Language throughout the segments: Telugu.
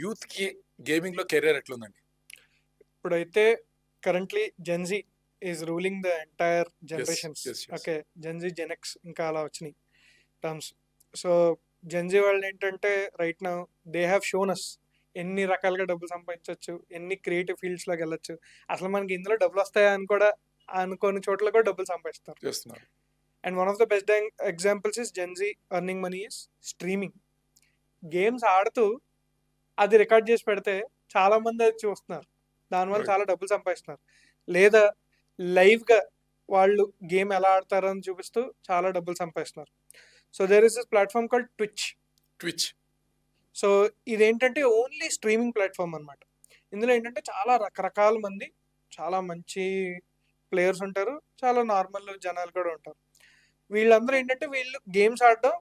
యూత్కి గేమింగ్లో కెరీర్ ఎట్లుందండి? ఇప్పుడైతే currently Gen Z is ruling the entire yes. Okay Gen Z Gen X ఇంకా అలా వచ్చినాయి టర్మ్స్. సో జెన్జీ వాళ్ళు ఏంటంటే రైట్ నా దే హ్యావ్ షోన్ అస్ ఎన్ని రకాలుగా డబ్బులు సంపాదించవచ్చు ఎన్ని క్రియేటివ్ ఫీల్డ్స్లోకి వెళ్ళొచ్చు. అసలు మనకి ఇందులో డబ్బులు వస్తాయా అని కూడా అనుకోని చోట్ల కూడా డబ్బులు సంపాదిస్తారు. And one of the best examples is Gen Z earning money is streaming. Games ఆడుతూ అది రికార్డ్ చేసి పెడితే చాలా మంది అది చూస్తున్నారు. దానివల్ల. చాలా డబ్బులు సంపాదిస్తున్నారు. లేదా live గా వాళ్ళు గేమ్ ఎలా ఆడతారో అని చూపిస్తూ చాలా డబ్బులు సంపాదిస్తున్నారు. So there is this platform called Twitch Twitch so ఇదేంటంటే ఓన్లీ స్ట్రీమింగ్ ప్లాట్ఫామ్ అన్నమాట. ఇందులో ఏంటంటే చాలా రకరకాల మంది చాలా మంచి ప్లేయర్స్ ఉంటారు. చాలా నార్మల్ జనాలు కూడా ఉంటారు. వీళ్ళందరూ ఏంటంటే వీళ్ళు గేమ్స్ ఆడడం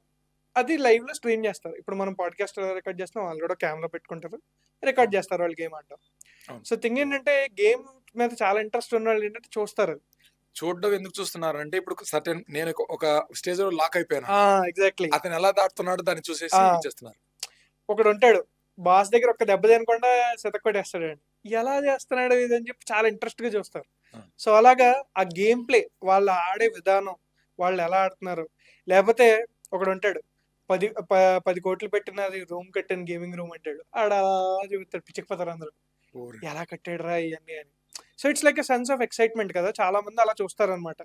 అది లైవ్లో స్ట్రీమ్ చేస్తారు. ఇప్పుడు మనం పాడ్కాస్ట్ రికార్డ్ చేస్తాం వాళ్ళు కూడా కెమెరా పెట్టుకుంటారు. రికార్డ్ చేస్తారు వాళ్ళు గేమ్ అవును. సో థింగ్ ఏంటంటే గేమ్ మీద చాలా ఇంట్రెస్ట్ ఉన్న వాళ్ళు ఏంటంటే చూస్తారు. చూడడం ఎందుకు చూస్తున్నారు అంటే ఇప్పుడు సర్టెన్ నేను ఒక- స్టేజ్లో లాక్ అయిపోయాను. ఎగ్జాక్ట్లీ. అతను ఎలా దాటుతున్నాడు దాన్ని చూసేసి. చేస్తున్నారు ఒకడు ఉంటాడు. బాస్ దగ్గర ఒక దెబ్బ తినకుండా శతకొట్టేస్తాడు అండి ఎలా చేస్తున్నాడు ఇది అని చెప్పి చాలా ఇంట్రెస్ట్గా చూస్తారు. సో అలాగా ఆ గేమ్ ప్లే వాళ్ళు ఆడే విధానం వాళ్ళు ఎలా ఆడుతున్నారు. లేకపోతే ఒకడు ఉంటాడు. పది ప- పది కోట్లు పెట్టినది రూమ్ కట్టిన గేమింగ్ రూమ్ అంటాడు. ఆడ అలా చూపుతాడు పిచ్చకపోతారు అందరూ. ఎలా కట్టాడు రా ఇవన్నీ అని. So it's like a sense of excitement కదా. చాలా మంది అలా చూస్తారు అనమాట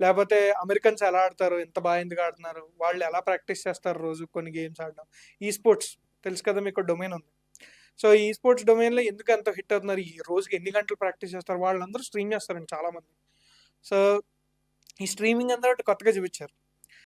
లేకపోతే అమెరికన్స్ ఎలా ఆడతారు? ఎంత బాగా ఎందుకు ఆడుతున్నారు? వాళ్ళు ఎలా ప్రాక్టీస్ చేస్తారు రోజు కొన్ని గేమ్స్ ఆడడం? ఈ స్పోర్ట్స్ తెలుసు కదా మీకు డొమైన్ ఉంది. సో ఈ స్పోర్ట్స్ డొమైన్లో ఎందుకు ఎంత హిట్ అవుతున్నారు? ఈ రోజుకి ఎన్ని గంటలు ప్రాక్టీస్ చేస్తారు? వాళ్ళందరూ స్ట్రీమ్ చేస్తారండి చాలా మంది. సో ఈ స్ట్రీమింగ్ అందరూ ఒకటి కొత్తగా చూపించారు.